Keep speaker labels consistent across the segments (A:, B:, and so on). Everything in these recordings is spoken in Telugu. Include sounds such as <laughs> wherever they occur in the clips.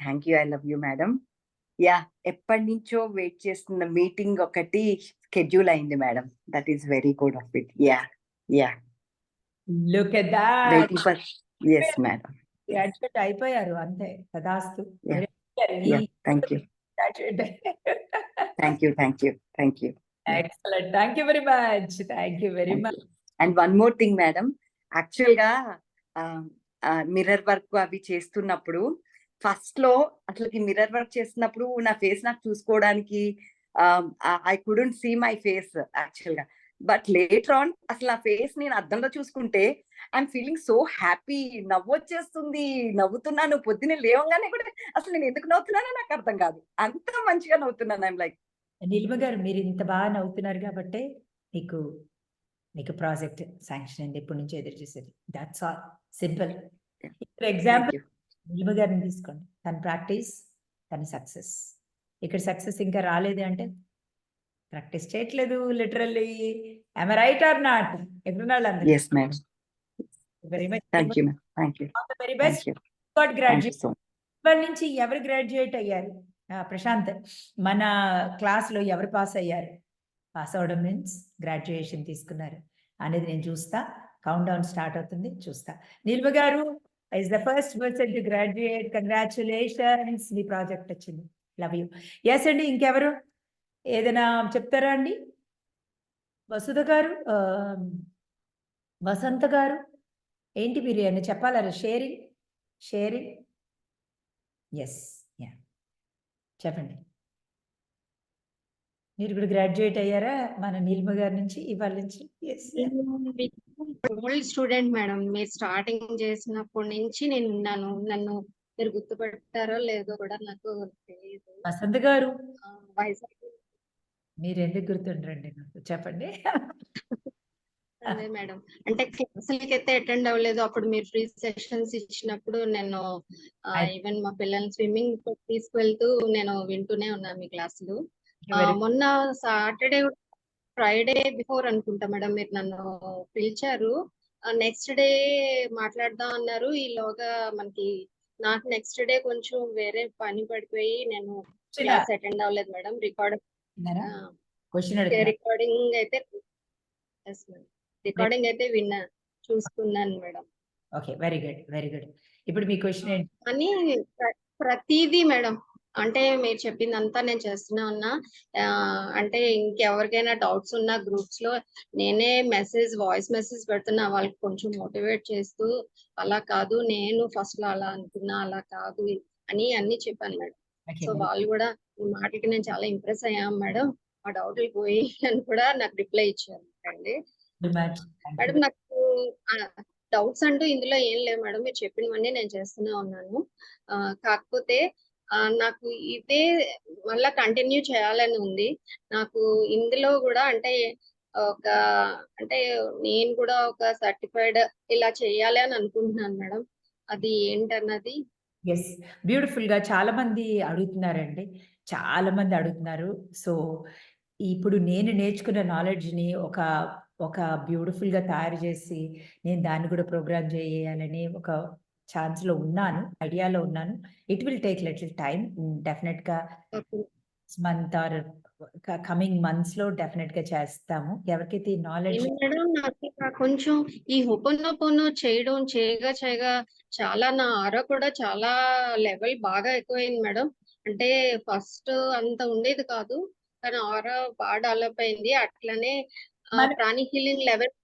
A: Thank you I love you madam. Yeah ఎప్పటి నుంచో వెయిట్ చేస్తున్న మీటింగ్ ఒకటి షెడ్యూల్ అయింది madam. That is very good of it yeah yeah.
B: Look at that
A: waiting for yes madam.
B: Graduate అయిపోయారు అంతే. తదాస్తు
A: yeah thank you. Thank you thank you thank you
B: Excellent. Thank you very much. Thank you very much.
A: And one more thing madam యాక్చువల్గా మిర్రర్ వర్క్ అవి చేస్తున్నప్పుడు ఫస్ట్లో అసలుకి మిర్రర్ వర్క్ చేస్తున్నప్పుడు నా ఫేస్ నాకు చూసుకోవడానికి I couldn't see my face యాక్చువల్గా. బట్ లేటర్ ఆన్ అసలు నా ఫేస్ నేను అద్దంలో చూసుకుంటే ఐఎమ్ ఫీలింగ్ సో హ్యాపీ నవ్వు వచ్చేస్తుంది నవ్వుతున్నాను పొద్దున్నే లేవగానే కూడా అసలు నేను ఎందుకు నవ్వుతున్నానో నాకు అర్థం కాదు. అంత మంచిగా నవ్వుతున్నాను ఐమ్ లైక్
B: నిల్మ గారు మీరు ఇంత బాగా నవ్వుతున్నారు కాబట్టి మీకు మీకు ప్రాజెక్ట్ శాంక్షన్ అయింది ఇప్పటి నుంచి ఎదురు చూసేది. That's all simple example Nilma గారిని తీసుకోండి. తన ప్రాక్టీస్ తన సక్సెస్. ఇక్కడ సక్సెస్ ఇంకా రాలేదు అంటే ప్రాక్టీస్ చేయట్లేదు literally. I'm right or not
A: madam
B: very much
A: thank you madam thank you
B: very best got graduate ఇవాళ నుంచి ఎవరు గ్రాడ్యుయేట్ అయ్యారు? ప్రశాంత్ మన క్లాస్లో ఎవరు పాస్ అయ్యారు? పాస్ అవడం మీన్స్ గ్రాడ్యుయేషన్ తీసుకున్నారు. అనేది నేను చూస్తా. కౌంట్ డౌన్ స్టార్ట్ అవుతుంది చూస్తా. నిల్వ గారు is the first person to graduate congratulations మీ ప్రాజెక్ట్ వచ్చింది. లవ్ యూ ఎస్ అండి ఇంకెవరు? ఏదైనా చెప్తారా అండి వసుధ గారు వసంత గారు? ఏంటి మీరు ఏమైనా చెప్పాలా? షేరింగ్ షేరింగ్ ఎస్ యా చెప్పండి. మీరు కూడా గ్రాడ్యుయేట్ అయ్యారా? మన నీలిమ గారి నుంచి ఇవాళ నుంచి? ఎస్
C: ఓల్డ్ స్టూడెంట్ మేడం మీరు స్టార్టింగ్ చేసినప్పటి నుంచి నేను ఉన్నాను. నన్ను మీరు గుర్తుపెట్టారో లేదో కూడా నాకు తెలియదు
B: వసంత గారు?
C: వైజాగ్
B: మీరు ఎందుకు గుర్తుండండి నాకు? చెప్పండి.
C: అదే మేడం. అంటే క్లాసులకి అయితే అటెండ్ అవ్వలేదు. అప్పుడు మీరు ఫ్రీ సెషన్స్ ఇచ్చినప్పుడు నేను ఈవెన్ మా పిల్లల్ని స్విమ్మింగ్ తీసుకువెళ్తూ నేను వింటూనే ఉన్నాను మీ క్లాసులు. మొన్న సాటర్డే ఫ్రైడే బిఫోర్ అనుకుంటా మేడం మీరు నన్ను పిలిచారు. నెక్స్ట్ డే మాట్లాడదాం అన్నారు. ఈలోగా మనకి నాకు నెక్స్ట్ డే కొంచెం వేరే పని పడిపోయి నేను క్లాస్ అటెండ్ అవ్వలేదు మేడం. రికార్డ్ రికార్డింగ్ అయితే రికార్డింగ్ అయితే విన్నా చూసుకున్నాను madam.
B: Okay very good very good ఇప్పుడు మీ క్వశ్చన్ ఏంటి?
C: అని ప్ర- ప్రతిదీ మేడం అంటే మీరు చెప్పిందంతా నేను చేస్తూనే ఉన్నా. అంటే ఇంకెవరికైనా డౌట్స్ ఉన్నా గ్రూప్స్లో నేనే మెసేజ్ వాయిస్ మెసేజ్ పెడుతున్నా. వాళ్ళకి కొంచెం మోటివేట్ చేస్తూ అలా కాదు నేను ఫస్ట్లో అలా అనుకున్నా అలా కాదు అని అన్ని చెప్పాను మేడం. సో వాళ్ళు కూడా ఈ మాటలకి నేను చాలా ఇంప్రెస్ అయ్యాం మేడం. ఆ డౌట్లు పోయి <laughs> అని కూడా నాకు రిప్లై ఇచ్చారు అండి. మేడం నాకు డౌట్స్ అంటూ ఇందులో ఏం లేవు మేడం. మీరు చెప్పినవన్నీ నేను చేస్తూనే ఉన్నాను. కాకపోతే నాకు ఇదే మళ్ళా కంటిన్యూ చేయాలని ఉంది. నాకు ఇందులో కూడా అంటే ఒక అంటే నేను కూడా ఒక సర్టిఫైడ్ ఇలా చేయాలి అని అనుకుంటున్నాను మేడం. అది ఏంటన్నది?
B: ఎస్ బ్యూటిఫుల్గా చాలా మంది అడుగుతున్నారండి. చాలా మంది అడుగుతున్నారు. సో ఇప్పుడు నేను నేర్చుకున్న నాలెడ్జ్ని ఒక ఒక బ్యూటిఫుల్గా తయారు చేసి నేను దాన్ని కూడా ప్రోగ్రామ్ చేయాలని ఒక ఛాన్స్లో ఉన్నాను ఐడియాలో ఉన్నాను. It will take little time డెఫినెట్గా మంత్ ఆర్ కమింగ్ మంత్స్లో డెఫినెట్గా చేస్తాము. ఎవరికైతే నాలెడ్జ్
C: కొంచెం ఈ హొపనొపోనో చేయడం చేయగా చేయగా చాలా నా ఆరో కూడా చాలా లెవెల్ బాగా ఎక్కువైంది మేడం. అంటే ఫస్ట్ అంత ఉండేది కాదు. కానీ ఆరో బాగా డెవలప్ అయింది. అట్లనే ప్రాణి హీలింగ్ లెవెల్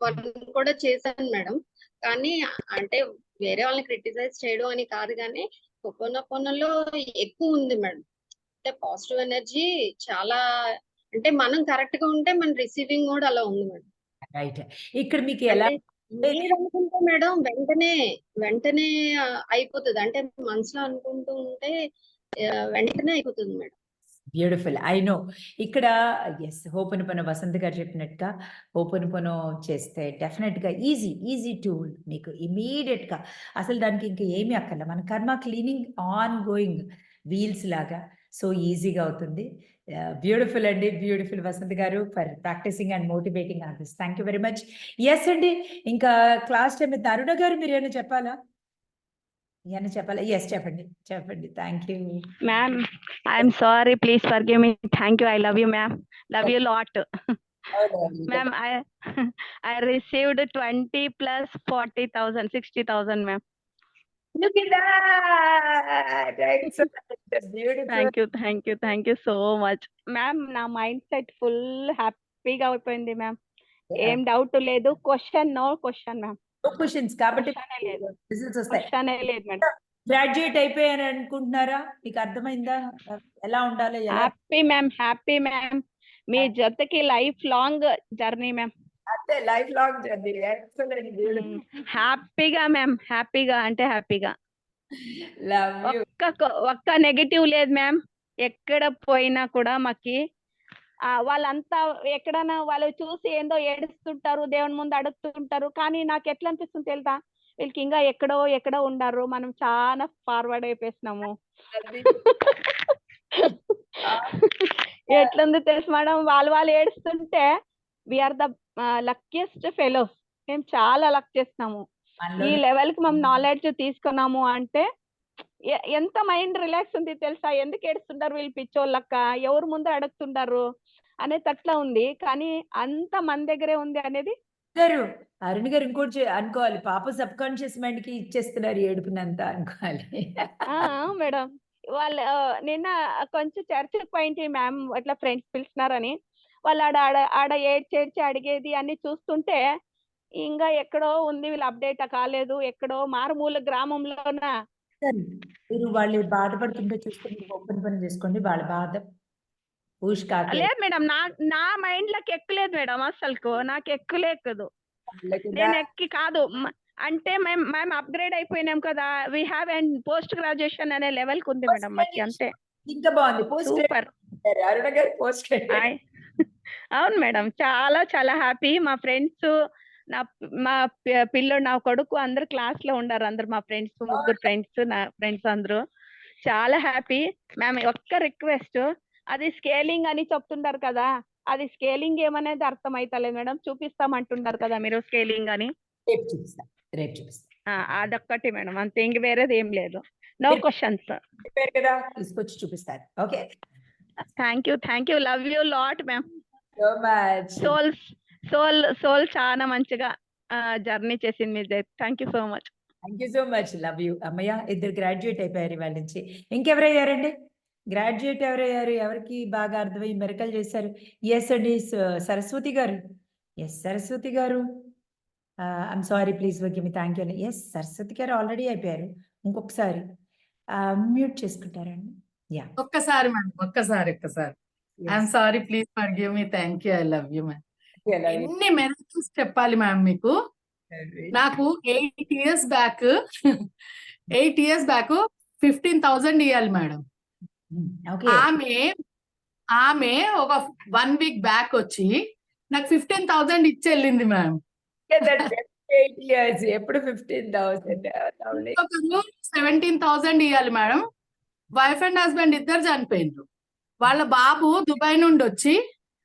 C: వన్ కూడా చేశాను మేడం. కానీ అంటే వేరే వాళ్ళని క్రిటిసైజ్ చేయడం అని కాదు కానీ హొపనొపోనోలో ఎక్కువ ఉంది మేడం. అంటే పాజిటివ్ ఎనర్జీ చాలా అంటే మనం కరెక్ట్గా ఉంటే మన రిసీవింగ్ కూడా అలా ఉంది మేడం.
B: రైట్. ఇక్కడ మీకు ఎలా
C: మీరు అనుకుంటే మేడం వెంటనే వెంటనే అయిపోతుంది. అంటే మనసులో అనుకుంటూ ఉంటే వెంటనే అయిపోతుంది మేడం.
B: బ్యూటిఫుల్ ఐ నో ఇక్కడ ఎస్ ఓపెన్ పను వసంత్ గారు చెప్పినట్టుగా ఓపెన్ పను చేస్తే డెఫినెట్గా ఈజీ ఈజీ టూల్ మీకు ఇమీడియట్గా అసలు దానికి ఇంకా ఏమీ అక్కర్లే. మన కర్మ క్లీనింగ్ ఆన్ గోయింగ్ వీల్స్ లాగా. సో ఈజీగా అవుతుంది. బ్యూటిఫుల్ అండి. Beautiful Vasant garu for practising and motivating on thank you very much. Yes అండి ఇంకా క్లాస్ టైం తరుణ గారు మీరు ఏమైనా చెప్పాలా? ఏమైనా చెప్పాలా ఎస్ చెప్పండి చెప్పండి thank you
D: Ma'am, I'm sorry. Please forgive me. Thank you. I love you, ma'am. Love you a lot. Ma'am, I I received 20 plus 40,000, 60,000, ma'am.
B: Look at that! Excellent. Beautiful.
D: Thank you, thank you, thank you so much. Ma'am, నా మైండ్ సెట్ ఫుల్ హ్యాపీగా అయిపోయింది మ్యామ్ ఏం డౌట్ లేదు question no question ma'am
B: questions కాబట్టి. రిజల్ట్స్ వస్తాయి. గ్రాడ్యుయేట్ అయిపోయాను అనుకుంటున్నారా? మీకు అర్థమైందా? ఎలా ఉండాలి
D: హ్యాపీ మ్యామ్ హ్యాపీ మ్యామ్ మీ జೊತೆకి లైఫ్ లాంగ్ జర్నీ మ్యామ్
B: అంటే లైఫ్ లాంగ్ జర్నీ
D: హ్యాపీగా మ్యామ్ హ్యాపీగా అంటే హ్యాపీగా ఒక్క ఒక్క నెగిటివ్ లేదు మ్యామ్ ఎక్కడ పోయినా కూడా మాకి ఆ, వాళ్ళంతా ఎక్కడైనా వాళ్ళు చూసి ఏందో ఏడుస్తుంటారు దేవుని ముందు అడుగుతుంటారు. కానీ నాకు ఎట్లా అనిపిస్తుంది తెలుసా? వీళ్ళకి ఇంకా ఎక్కడో ఎక్కడో ఉండారు మనం చాలా ఫార్వర్డ్ అయిపోయినాము. <laughs> ఎట్లుంది తెలుసు మేడం? వాళ్ళు వాళ్ళు ఏడుస్తుంటే వీఆర్ ద లక్కియెస్ట్ ఫెలోస్ మేము చాలా లక్ చేస్తున్నాము ఈ లెవెల్కి మేము నాలెడ్జ్ తీసుకున్నాము అంటే ఎంత మైండ్ రిలాక్స్ ఉంది తెలుసా? ఎందుకు ఏడుస్తుంటారు వీళ్ళు పిచ్చోళ్ళక్క? ఎవరు ముందు అడుగుతుంటారు? అనేది అట్లా ఉంది. కానీ అంత మన దగ్గరే ఉంది అనేది
B: గారు అరుణ్ గారు ఇంకోటి అనుకోవాలి. పాప సబ్ కాన్షియస్ మైండ్కి ఇచ్చేస్తున్నారు ఏడుపునంత అనుకోవాలి.
D: ఆ మేడం. వాళ్ళ నిన్న కొంచెం చర్చ్ పోయింటి మ్యామ్ అట్లా ఫ్రెండ్స్ పిలిచినారని. వాళ్ళు ఆడ ఆడ ఆడ ఏడ్చి ఏడ్చి అడిగేది అన్ని చూస్తుంటే ఇంకా ఎక్కడో ఉంది వీళ్ళు అప్డేట్ కాలేదు. ఎక్కడో మారుమూల గ్రామంలోన
B: మీరు వాళ్ళు బాధపడుతుంటే చూసుకొని ఓపెన్ పని చేసుకోండి. వాళ్ళ బాధ
D: లేదు మేడం నా నా మైండ్లోకి ఎక్కలేదు మేడం అసలుకు నాకు ఎక్కులేకదు నేను ఎక్కి కాదు. అంటే మేము మేము అప్గ్రేడ్ అయిపోయినాం కదా we have and post graduation అనే లెవెల్కి ఉంది మేడం మాకి అంతే.
B: ఇంకా బాగుంది. Post
D: super.
B: అరుణ గారు పోస్ట్
D: అవును మేడం. చాలా చాలా హ్యాపీ. మా ఫ్రెండ్స్ నా మా పి- పిల్లోడు నా కొడుకు అందరు క్లాస్లో ఉండారు అందరు మా ఫ్రెండ్స్ ముగ్గురు ఫ్రెండ్స్ నా ఫ్రెండ్స్ అందరూ. చాలా హ్యాపీ. మ్యామ్ ఒక్క రిక్వెస్ట్. అది స్కేలింగ్ అని చెప్తుంటారు కదా అది స్కేలింగ్ ఏమనేది అర్థం అవుతలేదు మేడం. చూపిస్తామంటున్నారు కదా మీరు స్కేలింగ్ అని.
B: రేపు చూపిస్తా రేపు చూపిస్తా.
D: అదొక్కటి మేడం అంతే ఇంక వేరేది ఏం లేదు. నో
B: మీరు-
D: క్వశ్చన్స్
B: కదా తీసుకొచ్చి చూపిస్తారు. Okay.
D: Thank you thank you love you lot ma'am
B: so much
D: soul soul soul చాలా మంచిగా జర్నీ చేసింది మీ thank you so much
B: thank you so much love you అమ్మయ్య ఇద్దరు గ్రాడ్యుయేట్ అయిపోయారు వాళ్ళ నుంచి. ఇంకెవరయ్యారండి? గ్రాడ్యుయేట్ ఎవరయ్యారు? ఎవరికి బాగా అర్థమయ్యి మెరకలు చేశారు? ఎస్ అండి Saraswati garu. Yes Saraswati garu. I'm sorry please okay me thank you అండి ఎస్ సరస్వతి గారు ఆల్రెడీ అయిపోయారు. ఇంకొకసారి మ్యూట్ చేసుకుంటారండి యా
E: ఒక్కసారి మేడం ఒక్కసారి ఒక్కసారి. I'm sorry please forgive me thank you I love you ma'am ఎన్ని మెరకల్స్ చెప్పాలి మ్యామ్ మీకు? నాకు eight years back eight years back fifteen thousand ఇవ్వాలి మేడం ఆమె ఆమె ఒక వన్ వీక్ బ్యాక్ వచ్చి నాకు ఫిఫ్టీన్ థౌసండ్ ఇచ్చి వెళ్ళింది మ్యామ్
B: ఎప్పుడు ఫిఫ్టీన్ థౌసండ్
E: సెవెంటీన్ థౌసండ్ ఇవ్వాలి మేడం వైఫ్ అండ్ హస్బెండ్ ఇద్దరు చనిపోయిండ్రు. వాళ్ళ బాబు దుబాయ్ నుండి వచ్చి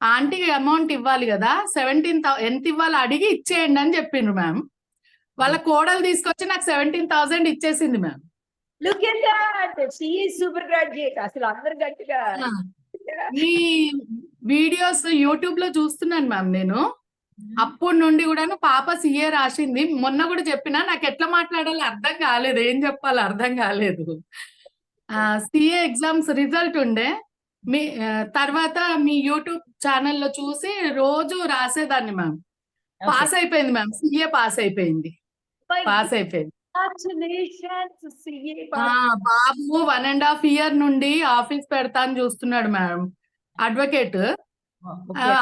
E: ఆంటీకి అమౌంట్ ఇవ్వాలి కదా. సెవెంటీన్ ఎంత ఇవ్వాలి అడిగి ఇచ్చేయండి అని చెప్పిండ్రు మ్యామ్ వాళ్ళ కోడలు తీసుకొచ్చి నాకు సెవెంటీన్ థౌసండ్ ఇచ్చేసింది ma'am
B: look at that she super graduate అసలు అందరు గట్టిగా
E: మీ వీడియోస్ యూట్యూబ్లో చూస్తున్నాను మ్యామ్ నేను. అప్పటి నుండి కూడాను పాప సిఏ రాసింది. మొన్న కూడా చెప్పినా నాకు ఎట్లా మాట్లాడాలో అర్థం కాలేదు. ఏం చెప్పాలో అర్థం కాలేదు. సిఏ ఎగ్జామ్స్ రిజల్ట్ ఉండే. మీ తర్వాత మీ యూట్యూబ్ ఛానల్లో చూసి రోజు రాసేదాన్ని మ్యామ్. పాస్ అయిపోయింది మ్యామ్. సిఏ పాస్ అయిపోయింది. పాస్ అయిపోయింది. బాబు వన్ అండ్ హాఫ్ ఇయర్ నుండి ఆఫీస్ పెడతా అని చూస్తున్నాడు మేడం అడ్వకేట్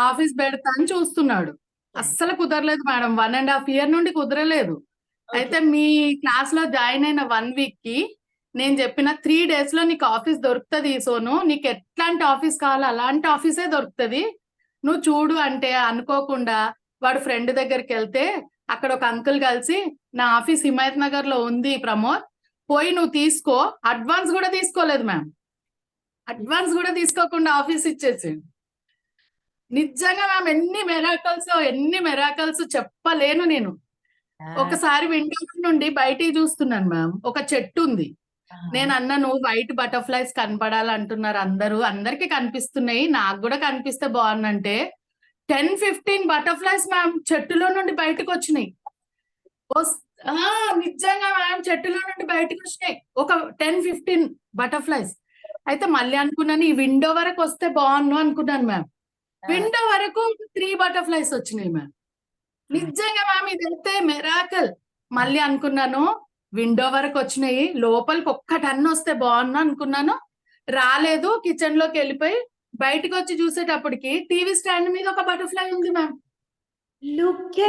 E: ఆఫీస్ పెడతా అని చూస్తున్నాడు. అస్సలు కుదరలేదు madam one and half year నుండి కుదరలేదు. అయితే మీ క్లాస్లో జాయిన్ అయిన వన్ వీక్కి నేను చెప్పిన త్రీ డేస్లో నీకు ఆఫీస్ దొరుకుతుంది సోను. నీకు ఎట్లాంటి ఆఫీస్ కావాలో అలాంటి ఆఫీసే దొరుకుతుంది. నువ్వు చూడు అంటే అనుకోకుండా వాడు ఫ్రెండ్ దగ్గరికి వెళ్తే అక్కడ ఒక అంకుల్ కలిసి నా ఆఫీస్ హిమాయత్ నగర్లో ఉంది ప్రమోద్ పోయి నువ్వు తీసుకో. అడ్వాన్స్ కూడా తీసుకోలేదు మ్యామ్. అడ్వాన్స్ కూడా తీసుకోకుండా ఆఫీస్ ఇచ్చేసి. నిజంగా మ్యామ్ ఎన్ని మెరాకల్స్ ఎన్ని మెరాకల్స్ చెప్పలేను నేను. ఒకసారి విండో నుండి బయటికి చూస్తున్నాను మ్యామ్. ఒక చెట్టు ఉంది. నేను అన్నాను వైట్ బటర్ఫ్లైస్ కనపడాలంటున్నారు అందరూ. అందరికి కనిపిస్తున్నాయి. నాకు కూడా కనిపిస్తే బాగుందంటే టెన్ ఫిఫ్టీన్ బటర్ఫ్లైస్ మ్యామ్ చెట్టులో నుండి బయటకు వచ్చినాయి. నిజంగా మ్యామ్ చెట్టులో నుండి బయటకు వచ్చినాయి. ఒక టెన్ ఫిఫ్టీన్ బటర్ఫ్లైస్. అయితే మళ్ళీ అనుకున్నాను ఈ విండో వరకు వస్తే బాగున్ను అనుకున్నాను మ్యామ్. విండో వరకు త్రీ బటర్ఫ్లైస్ వచ్చినాయి మ్యామ్. నిజంగా మ్యామ్ ఇదైతే మెరాకల్ మళ్ళీ అనుకున్నాను విండో వరకు వచ్చినాయి. లోపలికి ఒక్క టన్ వస్తే బాగున్నా అనుకున్నాను. రాలేదు కిచెన్లోకి వెళ్ళిపోయి బయటకు వచ్చి చూసేటప్పటికి టీవీ స్టాండ్ మీద ఒక బటర్ఫ్లై ఉంది మ్యామ్.
B: లుక్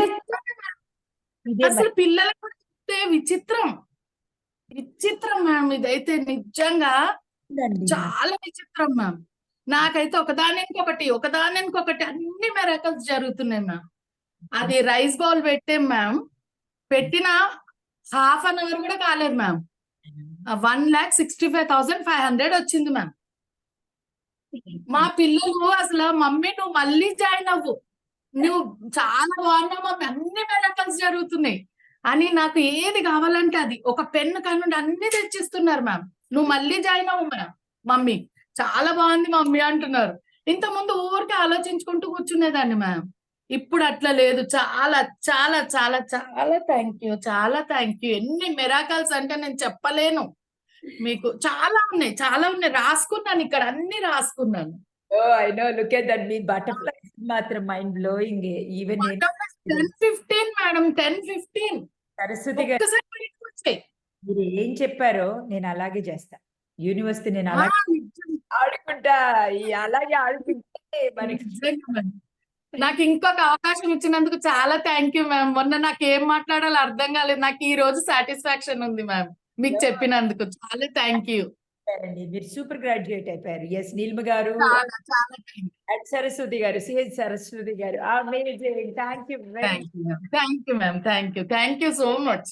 E: అసలు పిల్లలకు కూడా చూస్తే విచిత్రం. విచిత్రం మ్యామ్ ఇదైతే నిజంగా చాలా విచిత్రం మ్యామ్. నాకైతే ఒకదాని ఇంకొకటి ఒకదాని ఇంకొకటి అన్ని మెరకల్స్ జరుగుతున్నాయి మ్యామ్. అది రైస్ బౌల్ పెట్టాం మ్యామ్. పెట్టిన హాఫ్ అన్ అవర్ కూడా కాలేదు ma'am. One lakh sixty five thousand five hundred వచ్చింది మ్యామ్. మా పిల్లలు అసలు మమ్మీ నువ్వు మళ్ళీ జాయిన్ అవ్వు. నువ్వు చాలా బాగున్నావు మమ్మీ అన్ని మెరకల్స్ జరుగుతున్నాయి. అని నాకు ఏది కావాలంటే అది. ఒక పెన్ కానుండి అన్ని తెచ్చిస్తున్నారు మ్యామ్ నువ్వు మళ్ళీ జాయిన్ అవ్వు మ్యామ్ మమ్మీ చాలా బాగుంది మమ్మీ అంటున్నారు. ఇంత ముందు ఊరికే ఆలోచించుకుంటూ కూర్చునేదాన్ని మ్యామ్ ఇప్పుడు అట్లా లేదు. చాలా చాలా చాలా చాలా థ్యాంక్ యూ చాలా థ్యాంక్ యూ ఎన్ని మెరాకల్స్ అంటే నేను చెప్పలేను. మీకు చాలా ఉన్నాయి చాలా ఉన్నాయి. రాసుకున్నాను ఇక్కడ అన్ని రాసుకున్నాను.
B: ఓ I know look at that me butterflies మాత్రం mind blowing even
E: ten fifteen madam ten fifteen
B: Saraswati garu మీరు ఏం చెప్పారో నేను అలాగే చేస్తా. యూనివర్సిటీ నేను అలాగే. ఆడుకుంటా. అలాగే ఆడుకుంటే మనకి.
E: నాకు ఇంకొక అవకాశం ఇచ్చినందుకు చాలా థ్యాంక్ యూ మ్యామ్ మొన్న నాకు ఏం మాట్లాడాలో అర్థం కాలేదు. నాకు ఈ రోజు సాటిస్ఫాక్షన్ ఉంది మ్యామ్ మీకు చెప్పినందుకు చాలా థ్యాంక్ యూ
B: అండి మీరు సూపర్ గ్రాడ్యుయేట్ అయిపోయారు. Yes Neelima garu and Saraswati garu CH Saraswati garu amazing
E: thank you thank you ma'am thank you thank you so much